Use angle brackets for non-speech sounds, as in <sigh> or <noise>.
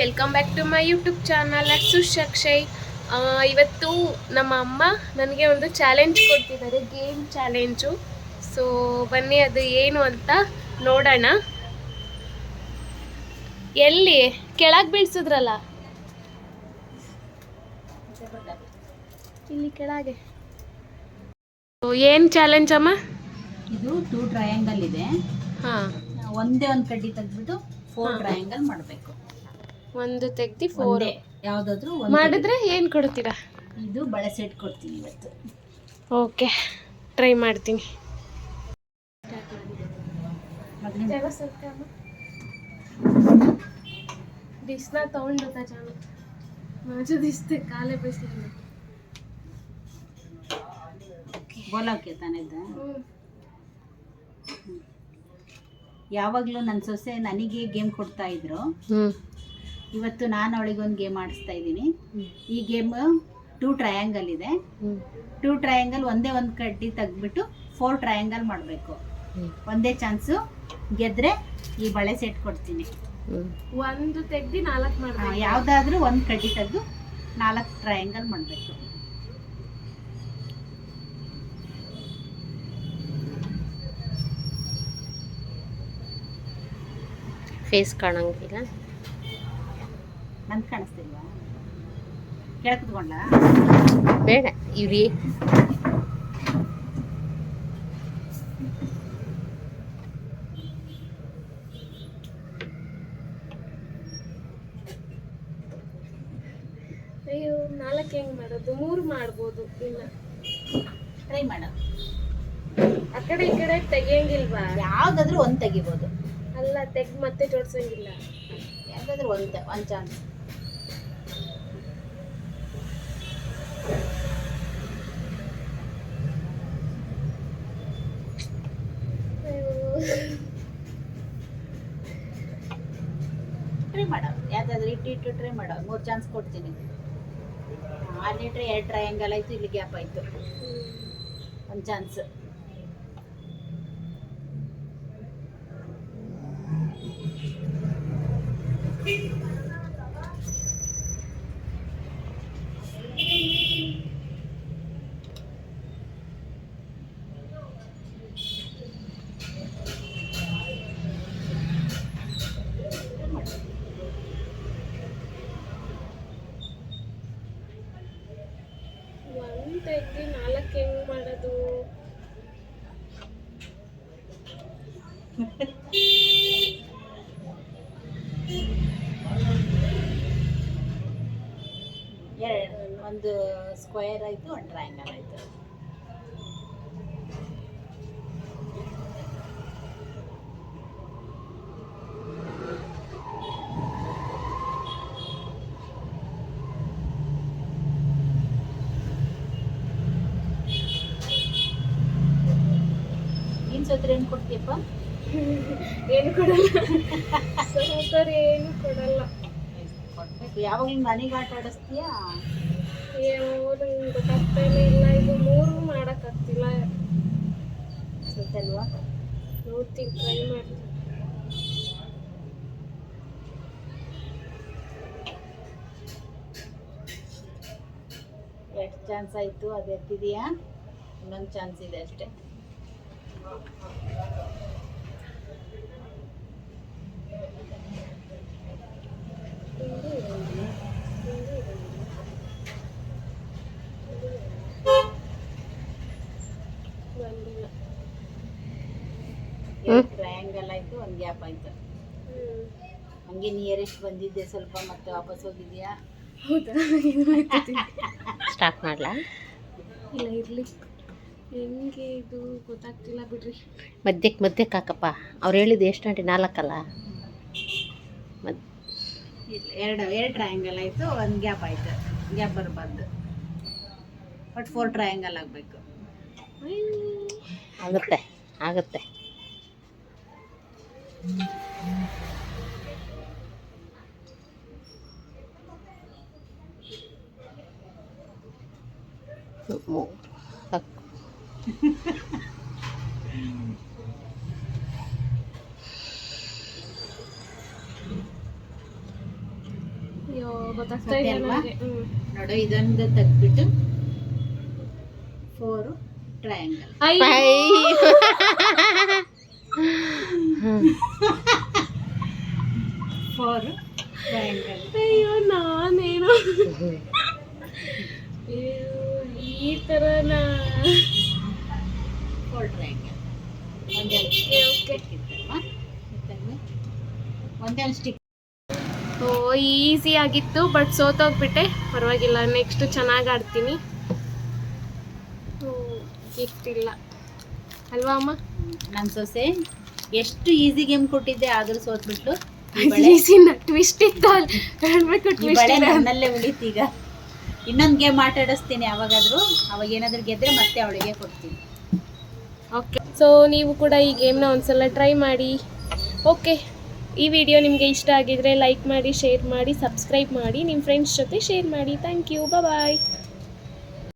Welcome back to my YouTube channel Akshay ಆ, ಇವತ್ತು ನಮ್ಮ ಅಮ್ಮ ನನಗೆ ಒಂದು ಚಾಲೆಂಜ್ ಕೊಡ್ತಿದ್ದಾರೆ ಗೇಮ್ ಚಾಲೆಂಜು ಸೊ ಬನ್ನಿ ಅದು ಏನು ಅಂತ ನೋಡೋಣ. ಎಲ್ಲಿ? ಕೆಳಗೆ ಬೀಳ್ಸಿದ್ರಲ್ಲ? ಇಲ್ಲಿ ಕೆಳಗೆ. ಏನು ಚಾಲೆಂಜ್ ಅಮ್ಮ? ಇದು ಟೂ ಟ್ರಯಾಂಗಲ್ ಇದೆ. ಹಾಂ. ಒಂದೇ ಒಂದು ಕಡ್ಡಿ ತೆಗೆದ್ಬಿಟ್ಟು ಫೋರ್ ಟ್ರಯಾಂಗಲ್ ಮಾಡಬೇಕು. ಒಂದು ತೆಗ್ದು ಫೋರ್ ಒಂದೇ ಯಾವುದಾದ್ರೂ ಮಾಡಿದ್ರೆ ಏನು ಕೊಡ್ತೀರಾ? ಇದು ಬಳೆ ಸೆಟ್ ಕೊಡ್ತೀನಿ ಇವತ್ತು. ಓಕೆ ಟ್ರೈ ಮಾಡ್ತೀನಿ. ಬಿಸ್ಲ ತಗೊಂಡು ಜಾನು. ಮಾಜು ದಿಸ್ತೆ ಕಾಲೇ ಬಿಸಿಲಿಲ್ಲ. ಬೋಲಕ್ಕೆ ತಾನಿದ್ದ ಯಾವಾಗಲೂ ನನ್ನ ಸೊಸೆ ನನಗೆ ಗೇಮ್ ಕೊಡ್ತಾ ಇದ್ರು. ಇವತ್ತು ನಾನು ಅವಳಿಗೊಂದು ಗೇಮ್ ಆಡಿಸ್ತಾ ಇದ್ದೀನಿ. ಈ ಗೇಮ್ ಟೂ ಟ್ರಯಾಂಗಲ್ ಇದೆ. ಟೂ ಟ್ರಯಾಂಗಲ್ ಒಂದೇ ಒಂದು ಕಡ್ಡಿ ತೆಗ್ದ್ಬಿಟ್ಟು ಫೋರ್ ಟ್ರಯಾಂಗಲ್ ಮಾಡಬೇಕು. ಒಂದೇ ಚಾನ್ಸು ಗೆದ್ರೆ ಈ ಬಳೆ ಸೆಟ್ ಕೊಡ್ತೀನಿ. ಒಂದು ತೆಗ್ದು ನಾಲ್ಕು ಮಾಡಿ ಯಾವುದಾದ್ರೂ ಯಾವ್ದಾದ್ರೂ ಒಂದು ಕಡ್ಡಿ ತೆಗೆದು ನಾಲ್ಕು ಟ್ರಯಾಂಗಲ್ ಮಾಡಬೇಕು. ಫೇಸ್ ಕಾಣಂಗಿಲ್ಲ. ನನ್ ಕಾಣಿಸ್ತಿಲ್ವಾ? ಕೆಳಗೆ ಕುತ್ಕೊಂಡ ಬೇಡ ಇವ್ರಿ. ಅಯ್ಯೋ ನಾಲ್ಕು ಹೆಂಗ್ ಮಾಡೋದು? ಮೂರು ಮಾಡ್ಬೋದು ಇಲ್ಲ. ಟ್ರೈ ಮಾಡು. ಆ ಕಡೆ ಈ ಕಡೆ ತೆಗಿಯಂಗಿಲ್ವಾ? ಯಾವ್ದಾದ್ರೂ ಒಂದು ತೆಗಿಬೋದು. ಅಲ್ಲ ತೆಗ್ ಮತ್ತೆ ಜೋಡ್ಸಂಗಿಲ್ಲ. ಯಾವ್ದಾದ್ರೂ ಒಂದ್ ಒಂದ್ ಚಾನ್ಸ್ ಟ್ರೈ ಮಾಡೋದು ಯಾವ್ದಾದ್ರು ಇಟ್ಟು ಇಟ್ಟು ಟ್ರೈ ಮಾಡೋದು ಮೂರು ಚಾನ್ಸ್ ಕೊಡ್ತೀನಿ. ಅಲ್ಲಿ ಟ್ರೈ ಎರಡು ಟ್ರಯಾಂಗಲ್ ಆಯ್ತು, ಇಲ್ಲಿ ಗ್ಯಾಪ್ ಆಯ್ತು. ಒಂದು ಚಾನ್ಸ್ ತೆಗ್ದು ನಾಲ್ಕು ಹೆಂಗ್ ಮಾಡೋದು? ಎರಡು ಒಂದು ಸ್ಕ್ವೇರ್ ಆಯ್ತು ಒಂದು ಟ್ರಯಾಂಗಲ್ ಆಯ್ತು. ನೀನ್ ಹತ್ರ ಏನು ಕೊಡ್ತೀಯಪ್ಪ? ಏನು ಕೊಡಲ್ಲ. ಸಹೋದರ ಏನು ಕೊಡಲ್ಲ. ಕೊಡ್ಬೇಕು. ಯಾವಾಗಲೂ ಮನೆಗೆ ಆಟ ಆಡಿಸ್ತೀಯಾ? ಗೊತ್ತಾಗ್ತಾನೆ ಇಲ್ಲ. ಇದು ಮೂರು ಮಾಡಕ್ಕಾಗ್ತಿಲ್ಲ. ಗೊತ್ತಲ್ವಾ? ನೋಡ್ತೀನಿ ಟ್ರೈ ಮಾಡ್ತೀನಿ. ಎಷ್ಟು ಚಾನ್ಸ್ ಆಯಿತು? ಅದು ಎತ್ತಿದೆಯಾ? ಇನ್ನೊಂದು ಚಾನ್ಸ್ ಇದೆ ಅಷ್ಟೇ ಹಿಂಗೆ ಇರಂಗಿಲ್ಲ. ಹಿಂಗೆ ಇರಂಗಿಲ್ಲ. ಬಂದಿಲ್ಲ ಎರಡು ಟ್ರಯಾಂಗಲ್ ಆಯಿತು ಒಂದು ಗ್ಯಾಪ್ ಆಯಿತು. ಹಂಗೆ ನಿಯರೆಸ್ಟ್ ಬಂದಿದ್ದೆ ಸ್ವಲ್ಪ ಮತ್ತೆ ವಾಪಸ್ ಹೋಗಿದ್ಯಾ? ಹೌದಾ? <laughs> ಸ್ಟಾರ್ಟ್ ಮಾಡಲಾ? <laughs> ಇಲ್ಲ ಇರ್ಲಿ. ಹೆಂಗೆ ಇದು ಗೊತ್ತಾಗ್ತಿಲ್ಲ ಬಿಡ್ರಿ. ಮಧ್ಯಕ್ಕೆ ಮಧ್ಯಕ್ಕೆ ಹಾಕಪ್ಪ. ಅವ್ರು ಹೇಳಿದ್ದು ಎಷ್ಟು ಗಂಟೆ? ನಾಲ್ಕಲ್ಲ? ಮದ್ ಎರಡು ಎರಡು ಟ್ರಯಾಂಗಲ್ ಆಯಿತು ಒಂದು ಗ್ಯಾಪ್ ಆಯಿತು. ಗ್ಯಾಪ್ ಬರಬಾರ್ದು ಬಟ್ ಫೋರ್ ಟ್ರಯಾಂಗಲ್ ಆಗಬೇಕು. ಆಗುತ್ತೆ ಆಗುತ್ತೆ. ಮೂರು ಸಾಕು ಗೊತ್ತಾಗ್ತಾ ಇದೆ ಗೊತ್ತಲ್ವಾ? ನನಗೆ ಹ್ಮ್. ನೋಡು ಇದೊಂದು ತೆಗ್ದ್ಬಿಟ್ಟು ಫೋರು ಟ್ರಯಾಂಗಲ್. ಫೋರು ಟ್ರಯಾಂಗಲ್ ಅಯ್ಯೋ ನಾನೇನು? <laughs> ಈ ಥರನಾ ಫೋರ್ ಟ್ರಯಾಂಗಲ್ ಒಂದೆರಡು ಒಂದು? ಒಂದೆರಡು ಸ್ಟಿಕ್ ಓ ಈಸಿ ಆಗಿತ್ತು ಬಟ್ ಸೋತೋಗ್ಬಿಟ್ಟೆ. ಪರವಾಗಿಲ್ಲ ನೆಕ್ಸ್ಟ್ ಚೆನ್ನಾಗಿ ಆಡ್ತೀನಿ. ಗಿಫ್ಟಿಲ್ಲ ಅಲ್ವಾ ಅಮ್ಮ? ನನ್ನ ಸೊಸೆ ಎಷ್ಟು ಈಸಿ ಗೇಮ್ ಕೊಟ್ಟಿದ್ದೆ ಆದ್ರೂ ಸೋತ್ಬಿಟ್ಟು ಈಸಿ ಟ್ವಿಸ್ಟ್ ಇತ್ತು ಹೇಳ್ಬೇಕು ಟ್ವಿಸ್ಟ್ ನನ್ನಲ್ಲೇ ಉಳಿತೀಗ ಇನ್ನೊಂದು ಗೇಮ್ ಆಟಾಡಿಸ್ತೀನಿ ಯಾವಾಗಾದ್ರೂ. ಅವಾಗ ಏನಾದ್ರೂ ಗೆದ್ರೆ ಮತ್ತೆ ಅವಳಿಗೆ ಕೊಡ್ತೀನಿ. ಓಕೆ ಸೊ ನೀವು ಕೂಡ ಈ ಗೇಮ್ನ ಒಂದ್ಸಲ ಟ್ರೈ ಮಾಡಿ. ಓಕೆ ಈ ವಿಡಿಯೋ ನಿಮಗೆ ಇಷ್ಟ ಆಗಿದ್ರೆ ಲೈಕ್ ಮಾಡಿ ಶೇರ್ ಮಾಡಿ ಸಬ್ಸ್ಕ್ರೈಬ್ ಮಾಡಿ ನಿಮ್ಮ ಫ್ರೆಂಡ್ಸ್ ಜೊತೆ ಶೇರ್ ಮಾಡಿ. Thank you bye